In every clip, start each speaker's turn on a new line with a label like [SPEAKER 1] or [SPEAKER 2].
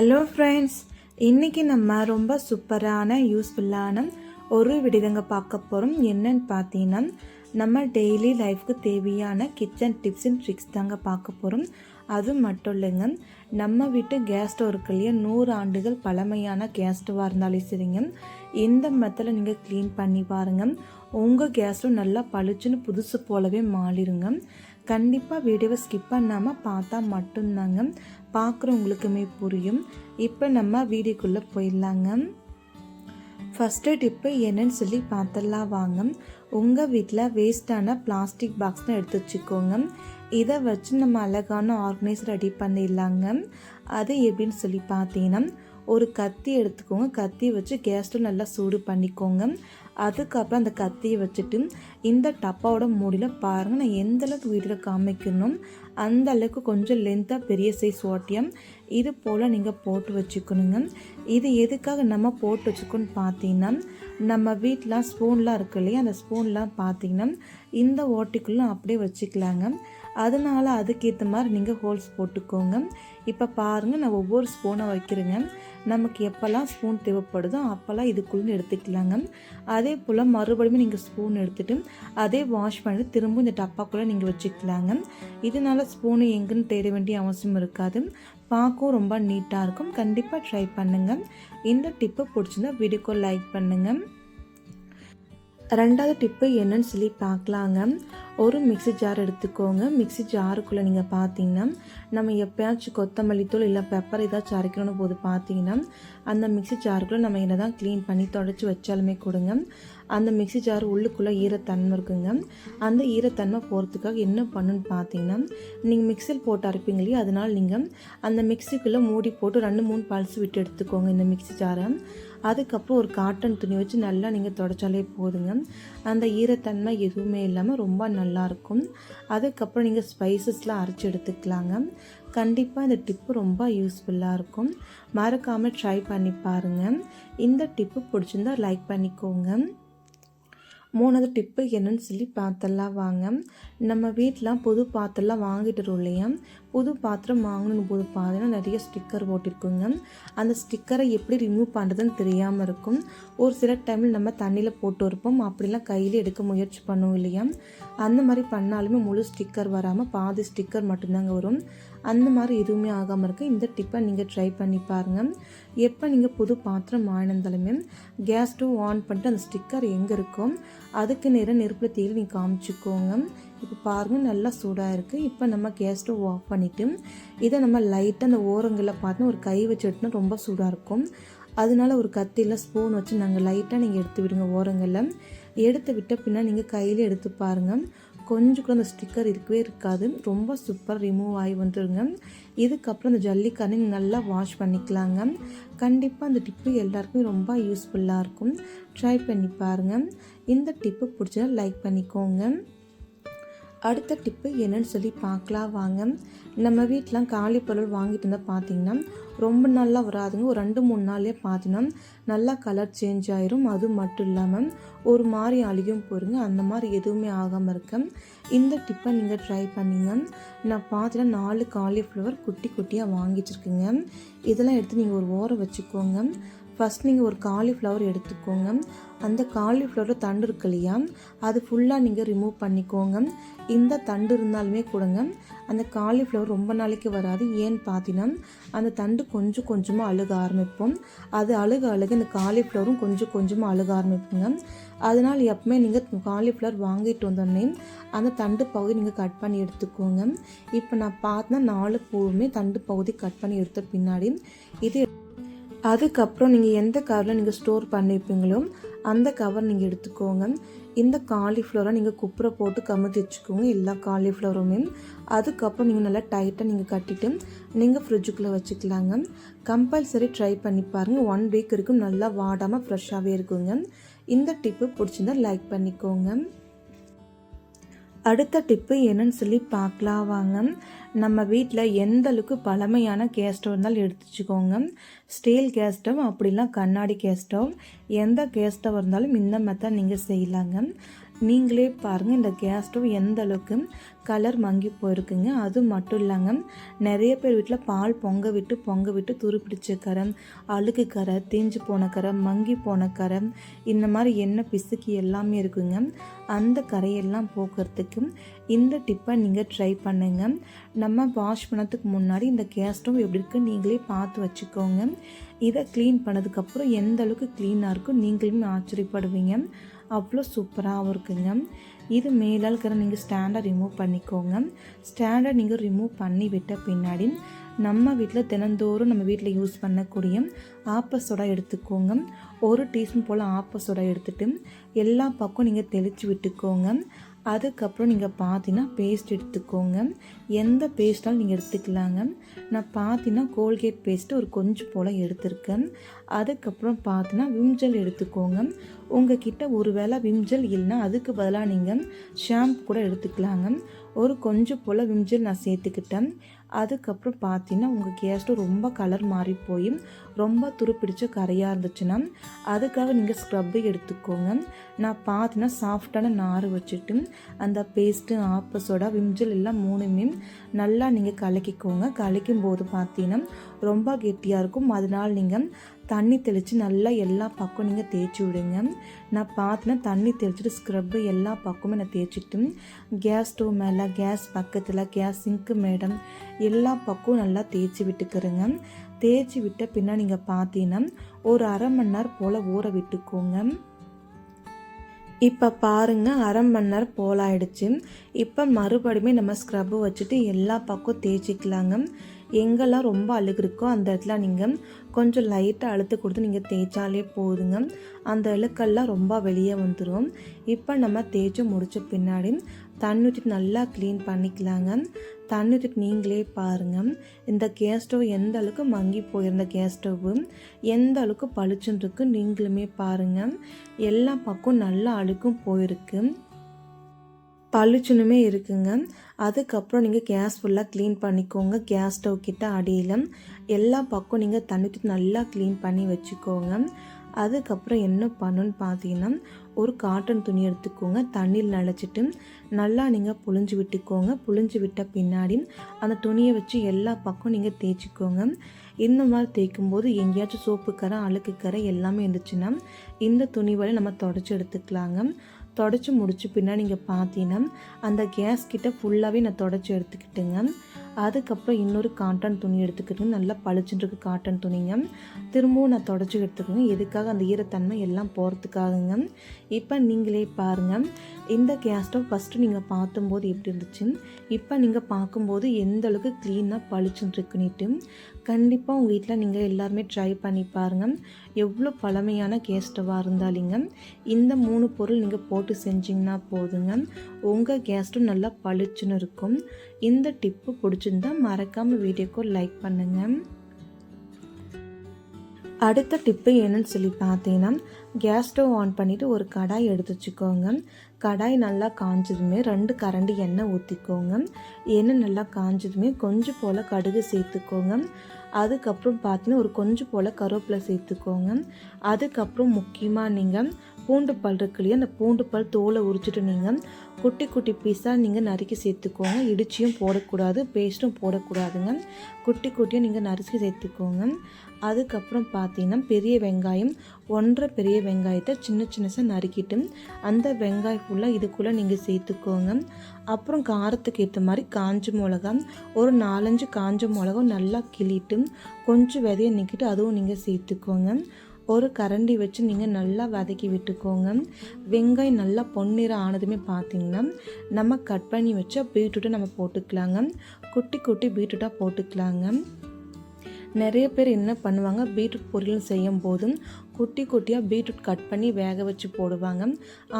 [SPEAKER 1] Hello friends இன்றைக்கி நம்ம ரொம்ப சூப்பரான யூஸ்ஃபுல்லான ஒரு விடுதங்க பார்க்க போகிறோம் என்னன்னு பார்த்தீங்கன்னா நம்ம டெய்லி லைஃப்க்கு தேவையான கிச்சன் டிப்ஸ் அண்ட் ட்ரிக்ஸ் தாங்க பார்க்க போகிறோம் அது மட்டும் இல்லைங்க நம்ம வீட்டு கேஸ் ஸ்டவ் இருக்கு இல்லையா நூறு ஆண்டுகள் பழமையான கேஸ் ஸ்டவ்வாக இருந்தாலும் சரிங்க இந்த மெத்தில் நீங்கள் க்ளீன் பண்ணி பாருங்கள் உங்கள் கேஸ் ஸ்டவ் நல்லா பளிச்சுன்னு புதுசு போலவே மாறிடுங்க. கண்டிப்பாக வீடியோவை ஸ்கிப் பண்ணாமல் பார்த்தா மட்டும்தாங்க. பார்க்குறவங்களுக்குமே புரியும். இப்போ நம்ம வீடியோக்குள்ளே போயிடலாங்க. ஃபஸ்ட்டு டிப்பு என்னன்னு சொல்லி பார்த்தலாம் வாங்க. உங்கள் வீட்டில் வேஸ்ட்டான பிளாஸ்டிக் பாக்ஸ்னு எடுத்து வச்சுக்கோங்க. இதை வச்சு நம்ம அழகான ஆர்கனைஸ் ரெடி பண்ணிடலாங்க. அது எப்படின்னு சொல்லி பார்த்தீங்கன்னா ஒரு கத்தி எடுத்துக்கோங்க. கத்தி வச்சு கேஸ் ஸ்டவ் நல்லா சூடு பண்ணிக்கோங்க. அதுக்கப்புறம் அந்த கத்தியை வச்சுட்டு இந்த டப்பாவோட மூடியில் பாருங்கள் நான் எந்த அளவுக்கு காமிக்கணும். அந்த அளவுக்கு கொஞ்சம் லென்த்தாக பெரிய சைஸ் ஓட்டியம். இது போல் நீங்கள் போட்டு வச்சுக்கணுங்க. இது எதுக்காக நம்ம போட்டு வச்சுக்கோன்னு பார்த்தீங்கன்னா நம்ம வீட்டில் ஸ்பூன்லாம் இருக்கு இல்லையா? அந்த ஸ்பூன்லாம் பார்த்தீங்கன்னா இந்த ஓட்டிக்குள்ளே அப்படியே வச்சுக்கலாங்க. அதனால் அதுக்கேற்ற மாதிரி நீங்கள் ஹோல்ஸ் போட்டுக்கோங்க. இப்போ பாருங்கள் நான் ஒவ்வொரு ஸ்பூனை வைக்கிறேங்க. நமக்கு எப்போல்லாம் ஸ்பூன் தேவைப்படுதோ அப்போல்லாம் இதுக்குள்ளே எடுத்துக்கலாங்க. அதே போல் மறுபடியும் நீங்கள் ஸ்பூன் எடுத்துகிட்டு அதே வாஷ் பண்ணிட்டு திரும்ப இந்த டப்பாக்குள்ளே நீங்கள் வச்சுக்கலாங்க. இதனால ஸ்பூனு எங்கேன்னு தேட வேண்டிய அவசியம் இருக்காது. பார்க்கவும் ரொம்ப நீட்டாக இருக்கும். கண்டிப்பாக ட்ரை பண்ணுங்கள் இந்த டிப்பு பிடிச்சிருந்தா வீடியோக்கு லைக் பண்ணுங்கள் ரெண்டாவது டிப்பு என்னன்னு சொல்லி பார்க்கலாங்க. ஒரு மிக்ஸி ஜார் எடுத்துக்கோங்க. மிக்ஸி ஜாருக்குள்ளே நீங்கள் பார்த்தீங்கன்னா நம்ம எப்போயாச்சும் கொத்தமல்லி தூள் இல்லை பெப்பர் ஏதாச்சும் அரைக்கணும் போது பார்த்தீங்கன்னா அந்த மிக்ஸி ஜாருக்குள்ளே நம்ம என்ன தான் க்ளீன் பண்ணி தொடச்சி வச்சாலுமே கொடுங்க. அந்த மிக்ஸி ஜார் உள்ளுக்குள்ளே ஈரத்தன்மை இருக்குங்க. அந்த ஈரத்தன்மை போகிறதுக்காக என்ன பண்ணுன்னு பார்த்தீங்கன்னா நீங்கள் மிக்சியில் போட்டு அரைப்பீங்க இல்லையா? அதனால் நீங்கள் அந்த மிக்ஸிக்குள்ளே மூடி போட்டு ரெண்டு மூணு பல்ஸ் விட்டு எடுத்துக்கோங்க இந்த மிக்ஸி ஜாரை. அதுக்கப்புறம் ஒரு காட்டன் துணி வச்சு நல்லா நீங்கள் தொடச்சாலே போதுங்க. அந்த ஈரத்தன்மை எதுவுமே இல்லாமல் ரொம்ப நல்லாயிருக்கும் அதுக்கப்புறம் நீங்கள் ஸ்பைசஸ்லாம் அரைச்சி எடுத்துக்கலாங்க. கண்டிப்பாக இந்த டிப்பு ரொம்ப யூஸ்ஃபுல்லாக இருக்கும். மறக்காமல் ட்ரை பண்ணி பாருங்கள் இந்த டிப்பு பிடிச்சிருந்தா லைக் பண்ணிக்கோங்க. மூணாவது டிப்பு என்னன்னு சொல்லி பாத்திரலாம் வாங்க. நம்ம வீட்டில் புது பாத்திரம்லாம் வாங்கிட்டு இல்லையா? புது பாத்திரம் வாங்கணும் போது பார்த்தீங்கன்னா நிறைய ஸ்டிக்கர் போட்டிருக்குங்க. அந்த ஸ்டிக்கரை எப்படி ரிமூவ் பண்ணுறதுன்னு தெரியாமல் இருக்கும். ஒரு சில டைமில் நம்ம தண்ணியில் போட்டு இருப்போம். அப்படிலாம் கையில் எடுக்க முயற்சி பண்ணுவோம் இல்லையா? அந்த மாதிரி பண்ணாலுமே முழு ஸ்டிக்கர் வராமல் பாதி ஸ்டிக்கர் மட்டும்தாங்க வரும். அந்த மாதிரி எதுவுமே ஆகாமல் இருக்குது இந்த டிப்பை நீங்கள் ட்ரை பண்ணி பாருங்கள் எப்போ நீங்கள் புது பாத்திரம் வாங்கினாலுமே கேஸ் ஸ்டவ் ஆன் பண்ணிட்டு அந்த ஸ்டிக்கர் எங்கே இருக்கும் அதுக்கு நேரம் நெருப்பில் தீயில் நீங்கள் காமிச்சிக்கோங்க. இப்போ பாருங்கள் நல்லா சூடாக இருக்குது இப்போ நம்ம கேஸ் ஸ்டவ் ஆஃப் பண்ணிவிட்டு இதை நம்ம லைட்டாக அந்த ஓரங்களில் பார்த்தோன்னா ஒரு கை வச்சு எடுத்துனா ரொம்ப சூடாக இருக்கும். அதனால ஒரு கத்தியில் ஸ்பூன் வச்சு நாங்கள் லைட்டாக நீங்கள் எடுத்து விடுங்க ஓரங்களில். எடுத்து விட்ட பின்னா நீங்கள் கையில் எடுத்து பாருங்கள் கொஞ்சம் கூட அந்த ஸ்டிக்கர் இருக்கவே இருக்காது. ரொம்ப சூப்பர் ரிமூவ் ஆகி வந்துருங்க. இதுக்கப்புறம் இந்த ஜல்லிக்காரை நல்லா வாஷ் பண்ணிக்கலாங்க. கண்டிப்பாக அந்த டிப்பு எல்லாருக்குமே ரொம்ப யூஸ்ஃபுல்லாக இருக்கும். ட்ரை பண்ணி பாருங்கள் இந்த டிப்பு பிடிச்சா லைக் பண்ணிக்கோங்க. அடுத்த டிப்பு என்னன்னு சொல்லி பார்க்கலாம் வாங்க. நம்ம வீட்டில் காலி பொருள் வாங்கிட்டு இருந்தால் பார்த்தீங்கன்னா ரொம்ப நாளாக வராதுங்க. ஒரு ரெண்டு மூணு நாள்லேயே பார்த்தீங்கன்னா நல்லா கலர் சேஞ்ச் ஆயிரும். அது மட்டும் இல்லாமல் ஒரு மாதிரி அழியும் போருங்க. அந்த மாதிரி எதுவுமே ஆகாமல் இருக்க. இந்த டிப்பை நீங்கள் ட்ரை பண்ணிங்க. நான் பார்த்தீங்கன்னா நாலு காலிஃப்ளவர் குட்டி குட்டியாக வாங்கிட்டுருக்குங்க இதெல்லாம் எடுத்து நீங்கள் ஒரு ஓரம் வச்சுக்கோங்க. ஃபஸ்ட் நீங்கள் ஒரு காலிஃப்ளவர் எடுத்துக்கோங்க. அந்த காலிஃப்ளவர் தண்டு இருக்கு இல்லையா? அது ஃபுல்லாக நீங்கள் ரிமூவ் பண்ணிக்கோங்க. இந்த தண்டு இருந்தாலுமே கொடுங்க அந்த காலிஃப்ளவர் ரொம்ப நாளைக்கு வராது. ஏன்னு பார்த்தீங்கன்னா அந்த தண்டு கொஞ்சம் கொஞ்சமாக அழுக ஆரம்பிப்போம். அது அழுக அழுக இந்த காலிஃப்ளவரும் கொஞ்சம் கொஞ்சமாக அழுக ஆரம்பிப்புங்க. அதனால் எப்பவுமே நீங்கள் காலிஃப்ளவர் வாங்கிட்டு வந்தோடனே அந்த தண்டு பகுதி நீங்கள் கட் பண்ணி எடுத்துக்கோங்க. இப்போ நான் பார்த்தேன்னா நாலு பூவுமே தண்டு பகுதி கட் பண்ணி எடுத்த பின்னாடி இது அதுக்கப்புறம் நீங்கள் எந்த கவரில் நீங்கள் ஸ்டோர் பண்ணியிருப்பீங்களோ அந்த கவர் நீங்கள் எடுத்துக்கோங்க. இந்த காலிஃப்ளவரை நீங்கள் குப்புரை போட்டு கமுத்தி வச்சுக்கோங்க எல்லா காலிஃப்ளவருமே அதுக்கப்புறம் நீங்கள் நல்லா டைட்டாக நீங்கள் கட்டிட்டு நீங்கள் ஃப்ரிட்ஜுக்குள்ளே வச்சுக்கலாங்க. கம்பல்சரி ட்ரை பண்ணி பாருங்கள் ஒன் வீக் இருக்கும் நல்லா வாடாமல் ஃப்ரெஷ்ஷாகவே இருக்குங்க. இந்த டிப்பு பிடிச்சிருந்தா லைக் பண்ணிக்கோங்க. அடுத்த டிப்பு என்னன்னு சொல்லி பார்க்கலாம் வாங்க. நம்ம வீட்டில் எந்த அளவுக்கு பழமையான கேஸ் ஸ்டவ் இருந்தாலும் எடுத்து வச்சுக்கோங்க. ஸ்டீல் கேஸ் ஸ்டவ் அப்படிலாம் கண்ணாடி கேஸ் ஸ்டவ் எந்த கேஸ் ஸ்டவ் இருந்தாலும் இந்த மெத்தட் நீங்கள் செய்யலாங்க. நீங்களே பாருங்கள் இந்த கேஸ் ஸ்டவ் எந்த அளவுக்கு கலர் மங்கி போயிருக்குங்க. அது மட்டும் இல்லைங்க நிறைய பேர் வீட்டில் பால் பொங்க விட்டு பொங்க விட்டு துருப்பிடிச்ச கரை அழுக்கு கரை தேஞ்சு போன கரை மங்கி போன கரை இந்த மாதிரி எண்ணெய் பிசுக்கி எல்லாமே இருக்குங்க. அந்த கரையெல்லாம் போக்குறதுக்கு இந்த டிப்பை நீங்கள் ட்ரை பண்ணுங்க. நம்ம வாஷ் பண்ணதுக்கு முன்னாடி இந்த கேஸ் ஸ்டவ் எப்படி இருக்குன்னு நீங்களே பார்த்து வச்சுக்கோங்க. இதை க்ளீன் பண்ணதுக்கப்புறம் எந்த அளவுக்கு க்ளீனாக இருக்கும் நீங்களுமே ஆச்சரியப்படுவீங்க. அவ்வளோ சூப்பராகவும் இருக்குங்க. இது மேலே இருக்கிற நீங்கள் ஸ்டாண்டை ரிமூவ் பண்ணிக்கோங்க. ஸ்டாண்டை நீங்கள் ரிமூவ் பண்ணி விட்ட பின்னாடி நம்ம வீட்டில் தினந்தோறும் நம்ம வீட்டில் யூஸ் பண்ணக்கூடிய ஆப்ப சோடா எடுத்துக்கோங்க. ஒரு டீஸ்பூன் போல் ஆப்ப சோடா எடுத்துகிட்டு எல்லா பக்கம் நீங்கள் தெளித்து விட்டுக்கோங்க. அதுக்கப்புறம் நீங்கள் பார்த்தீங்கன்னா பேஸ்ட் எடுத்துக்கோங்க. எந்த பேஸ்ட்டாலும் நீங்கள் எடுத்துக்கலாங்க. நான் பார்த்தீங்கன்னா கோல்கேட் பேஸ்ட்டு ஒரு கொஞ்சம் போல் எடுத்திருக்கேன். அதுக்கப்புறம் பார்த்தீங்கன்னா விம்ஜல் எடுத்துக்கோங்க. உங்கள் கிட்ட ஒரு வேளை விம்ஜல் இல்லைன்னா அதுக்கு பதிலாக நீங்கள் ஷாம்பு கூட எடுத்துக்கலாங்க. ஒரு கொஞ்சம் போல் விம்ஜல் நான் சேர்த்துக்கிட்டேன். அதுக்கப்புறம் பார்த்தீங்கன்னா உங்கள் கேஸ்ட்டு ரொம்ப கலர் மாறி போய் ரொம்ப துருப்பிடிச்ச கரையாக இருந்துச்சுன்னா அதுக்காக நீங்கள் ஸ்க்ரப்பு எடுத்துக்கோங்க. நான் பார்த்தீங்கன்னா சாஃப்டான நார் வச்சுட்டு அந்த பேஸ்ட்டு ஆப்பஸோட விம்ஜல் எல்லாம் மூணுமே நல்லா நீங்கள் கலக்கிக்கோங்க. கலக்கும் போது பார்த்தீங்கன்னா ரொம்ப கெட்டியாக இருக்கும். அதனால் நீங்கள் தண்ணி தெளித்து நல்லா எல்லா பக்கம் நீங்கள் தேய்ச்சி விடுங்க. நான் பார்த்தினா தண்ணி தெளிச்சுட்டு ஸ்க்ரப்பு எல்லா பக்கமும் நான் தேய்ச்சிட்டு கேஸ் ஸ்டவ் மேலே கேஸ் பக்கத்தில் கேஸ் சிங்க்கு மேடம் எல்லா பக்கமும் நல்லா தேய்ச்சி விட்டுக்கிறேங்க. தேய்ச்சி விட்ட பின்னா நீங்கள் பார்த்தீங்கன்னா ஒரு அரை மணி நேரம் போல் ஊற விட்டுக்கோங்க. இப்போ பாருங்கள் அரை மணி நேரம் போல் ஆயிடுச்சு இப்போ மறுபடியுமே நம்ம ஸ்க்ரப்பு வச்சுட்டு எல்லா பக்கம் தேய்ச்சிக்கலாங்க. எங்கெல்லாம் ரொம்ப அழுகு இருக்கோ அந்த இடத்துல நீங்கள் கொஞ்சம் லைட்டாக அழுத்து கொடுத்து நீங்கள் தேய்ச்சாலே போதுங்க. அந்த அழுக்கெல்லாம் ரொம்ப வெளியே வந்துடும் இப்போ நம்ம தேய்ச்சி முடித்த பின்னாடி தண்ணி ஊற்றிட்டு நல்லா க்ளீன் பண்ணிக்கலாங்க. தண்ணி ஊற்றிட்டு நீங்களே பாருங்கள் இந்த கேஸ் ஸ்டவ் எந்த அளவுக்கு மங்கி போயிருந்த கேஸ் ஸ்டவ்வு எந்த அளவுக்கு பளிச்சுன்னு இருக்கு நீங்களுமே பாருங்கள் எல்லா பக்கம் நல்லா அழுக்கும் போயிருக்கு. பளிச்சுனுமே இருக்குங்க. அதுக்கப்புறம் நீங்கள் கேஸ் ஃபுல்லாக க்ளீன் பண்ணிக்கோங்க. கேஸ் ஸ்டவ் கிட்ட அடியில் எல்லா பக்கம் நீங்கள் தண்ணி ஊற்றி நல்லா க்ளீன் பண்ணி வச்சுக்கோங்க. அதுக்கப்புறம் என்ன பண்ணுன்னு பார்த்தீங்கன்னா ஒரு காட்டன் துணி எடுத்துக்கோங்க. தண்ணியில் நனைச்சிட்டு நல்லா நீங்கள் புழிஞ்சு விட்டுக்கோங்க. புழிஞ்சு விட்ட பின்னாடி அந்த துணியை வச்சு எல்லா பக்கம் நீங்கள் தேய்ச்சிக்கோங்க. இந்த மாதிரி தேய்க்கும் போது எங்கேயாச்சும் சோப்பு கரை அழுக்கு கரை எல்லாமே இருந்துச்சுன்னா இந்த துணி வழி நம்ம தொடச்சி எடுத்துக்கலாங்க. தொடச்சி முடிச்சு பின்னாடி நீங்கள் பார்த்தீங்கன்னா அந்த கேஸ் கிட்ட ஃபுல்லாகவே நான் தொடச்சி எடுத்துக்கிட்டேங்க. அதுக்கப்புறம் இன்னொரு காட்டன் துணி எடுத்துக்கிட்டு நல்லா பளிச்சுட்டு காட்டன் துணிங்க. திரும்பவும் நான் தொடச்சி எடுத்துக்கோங்க எதுக்காக? அந்த ஈரத்தன்மை எல்லாம் போகிறதுக்காகங்க இப்போ நீங்களே பாருங்கள் இந்த கேஸ் ஸ்டவ் ஃபஸ்ட்டு நீங்கள் பார்த்தும்போது எப்படி இருந்துச்சு இப்போ நீங்கள் பார்க்கும்போது எந்த அளவுக்கு க்ளீனாக பளிச்சுன்னு இருக்குன்னுட்டு கண்டிப்பாக உங்கள் வீட்டில் நீங்கள் எல்லாருமே ட்ரை பண்ணி பாருங்கள் எவ்வளோ பழமையான கேஸ் ஸ்டவ்வாக இருந்தாலிங்க இந்த மூணு பொருள் நீங்கள் போட்டு செஞ்சிங்கன்னா போதுங்க. உங்கள் கேஸ் ஸ்டவ் நல்லா பளிச்சுன்னு இருக்கும். இந்த டிப்பு பிடிச்சிருந்தா மறக்காமல் வீடியோக்கு லைக் பண்ணுங்கள் அடுத்த டிப்பு என்னன்னு சொல்லி பார்த்தீங்கன்னா கேஸ் ஸ்டவ் ஆன் பண்ணிவிட்டு ஒரு கடாய் எடுத்து வச்சுக்கோங்க. கடாய் நல்லா காஞ்சதுமே ரெண்டு கரண்டி எண்ணெய் ஊற்றிக்கோங்க எண்ணெய் நல்லா காஞ்சதுமே கொஞ்சம் போல் கடுகு சேர்த்துக்கோங்க. அதுக்கப்புறம் பார்த்தீங்கன்னா ஒரு கொஞ்சம் போல் கருவேப்பிலை சேர்த்துக்கோங்க. அதுக்கப்புறம் முக்கியமாக நீங்கள் பூண்டு பல் இருக்கு இல்லையா? அந்த பூண்டு பல் தோலை உரிச்சிட்டு நீங்கள் குட்டி குட்டி பீஸாக நீங்கள் நறுக்கி சேர்த்துக்கோங்க. இடிச்சியும் போடக்கூடாது பேஸ்ட்டும் போடக்கூடாதுங்க. குட்டி குட்டியும் நீங்கள் நறுக்கி சேர்த்துக்கோங்க. அதுக்கப்புறம் பார்த்தீங்கன்னா பெரிய வெங்காயம் ஒன்றரை பெரிய வெங்காயத்தை சின்ன சின்னசாக நறுக்கிட்டு அந்த வெங்காயம் ஃபுல்லாக இதுக்குள்ளே நீங்கள் சேர்த்துக்கோங்க. அப்புறம் காரத்துக்கு ஏற்ற மாதிரி காஞ்ச மிளகா ஒரு நாலஞ்சு காஞ்ச மிளகா நல்லா கிளிட்டு கொஞ்சம் விதையை நிற்கிட்டு அதுவும் நீங்கள் சேர்த்துக்கோங்க. ஒரு கரண்டி வச்சு நீங்கள் நல்லா வதக்கி விட்டுக்கோங்க. வெங்காயம் நல்லா பொன்னிறம் ஆனதுமே பார்த்தீங்கன்னா நம்ம கட் பண்ணி வச்ச பீட்ரூட்டை நம்ம போட்டுக்கலாங்க. குட்டி குட்டி பீட்ரூட்டாக போட்டுக்கலாங்க. நிறைய பேர் என்ன பண்ணுவாங்க பீட்ரூட் பொரியல் செய்யும் போதும் குட்டி குட்டியாக பீட்ரூட் கட் பண்ணி வேக வச்சு போடுவாங்க.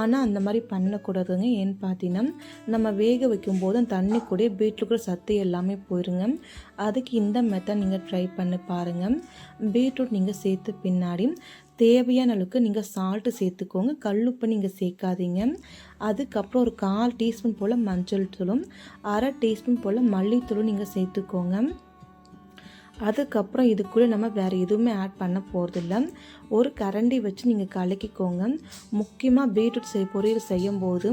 [SPEAKER 1] ஆனால் அந்த மாதிரி பண்ணக்கூடாதுங்க. ஏன்னு பார்த்தீங்கன்னா நம்ம வேக வைக்கும் போது தண்ணி கூட பீட்ரூட் சத்து எல்லாமே போயிருங்க. அதுக்கு இந்த மெத்தட் நீங்கள் ட்ரை பண்ணி பாருங்கள் பீட்ரூட் நீங்கள் சேர்த்து பின்னாடி தேவையான அளவுக்கு நீங்கள் சால்ட்டு சேர்த்துக்கோங்க. கல்லுப்பு நீங்கள் சேர்க்காதீங்க. அதுக்கப்புறம் ஒரு கால் டீஸ்பூன் போல் மஞ்சள் தூளும் அரை டீஸ்பூன் போல் மல்லித்தூளும் நீங்கள் சேர்த்துக்கோங்க. அதுக்கப்புறம் இதுக்குள்ளே நம்ம வேறு எதுவுமே ஆட் பண்ண போகிறதில்ல ஒரு கரண்டி வச்சு நீங்கள் கலக்கிக்கோங்க. முக்கியமாக பீட்ரூட் செய் பொரியல் செய்யும்போது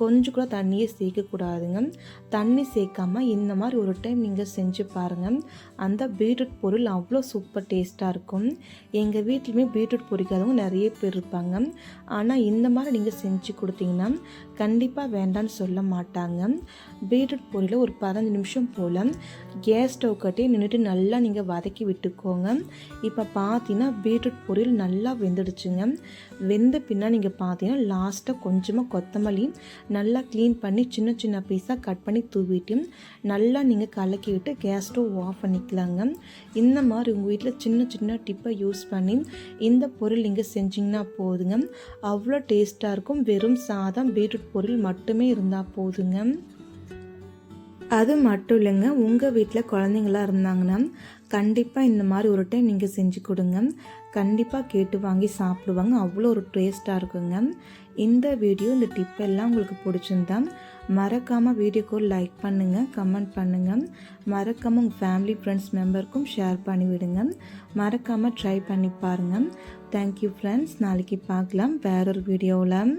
[SPEAKER 1] கொஞ்சம் கூட தண்ணியை சேர்க்கக்கூடாதுங்க. தண்ணி சேர்க்காம இந்த மாதிரி ஒரு டைம் நீங்கள் செஞ்சு பாருங்கள் அந்த பீட்ரூட் பொருள் அவ்வளோ சூப்பர் டேஸ்ட்டாக இருக்கும். எங்கள் வீட்லையுமே பீட்ரூட் பொரிக்காதவங்க நிறைய பேர் இருப்பாங்க. ஆனால் இந்த மாதிரி நீங்கள் செஞ்சு கொடுத்தீங்கன்னா கண்டிப்பாக வேண்டான்னு சொல்ல மாட்டாங்க. பீட்ரூட் பொரியில் ஒரு பதினஞ்சு நிமிஷம் போல் கேஸ் ஸ்டவ் கட்டி நின்றுட்டு நல்லா நீங்கள் வதக்கி விட்டுக்கோங்க. இப்போ பார்த்தீங்கன்னா பீட்ரூட் பொரியல் நல்லா வெந்துடுச்சுங்க. வெந்த பின்னா நீங்கள் பார்த்தீங்கன்னா லாஸ்ட்டாக கொஞ்சமாக கொத்தமல்லி நல்லா க்ளீன் பண்ணி சின்ன சின்ன பீஸாக கட் பண்ணி தூவிட்டு நல்லா நீங்கள் கலக்கி விட்டு கேஸ் ஸ்டவ் ஆஃப் பண்ணிக்கலாங்க. இந்த மாதிரி உங்கள் வீட்டில் சின்ன சின்ன டிப்பை யூஸ் பண்ணி இந்த பொருள் நீங்கள் செஞ்சிங்கன்னா போதுங்க. அவ்வளோ டேஸ்ட்டாக இருக்கும். வெறும் சாதம் பீட்ரூட் பொருள் மட்டுமே இருந்தால் போதுங்க. அது மட்டும் இல்லைங்க. உங்கள் வீட்டில் குழந்தைங்களா இருந்தாங்கன்னா கண்டிப்பாக இந்த மாதிரி ஒரு டைம் நீங்கள் செஞ்சு கொடுங்க. கண்டிப்பாக கேட்டு வாங்கி சாப்பிடுவாங்க. அவ்வளோ ஒரு டேஸ்ட்டாக இருக்குங்க. இந்த வீடியோ இந்த டிப் எல்லாம் உங்களுக்கு பிடிச்சிருந்தா மறக்காமல் வீடியோக்கு லைக் பண்ணுங்கள் கமெண்ட் பண்ணுங்கள் மறக்காமல் உங்கள் ஃபேமிலி ஃப்ரெண்ட்ஸ் மெம்பருக்கும் ஷேர் பண்ணி விடுங்க. மறக்காமல் ட்ரை பண்ணி பாருங்கள் தேங்க்யூ ஃப்ரெண்ட்ஸ் நாளைக்கு பார்க்கலாம். வேறொரு வீடியோவில்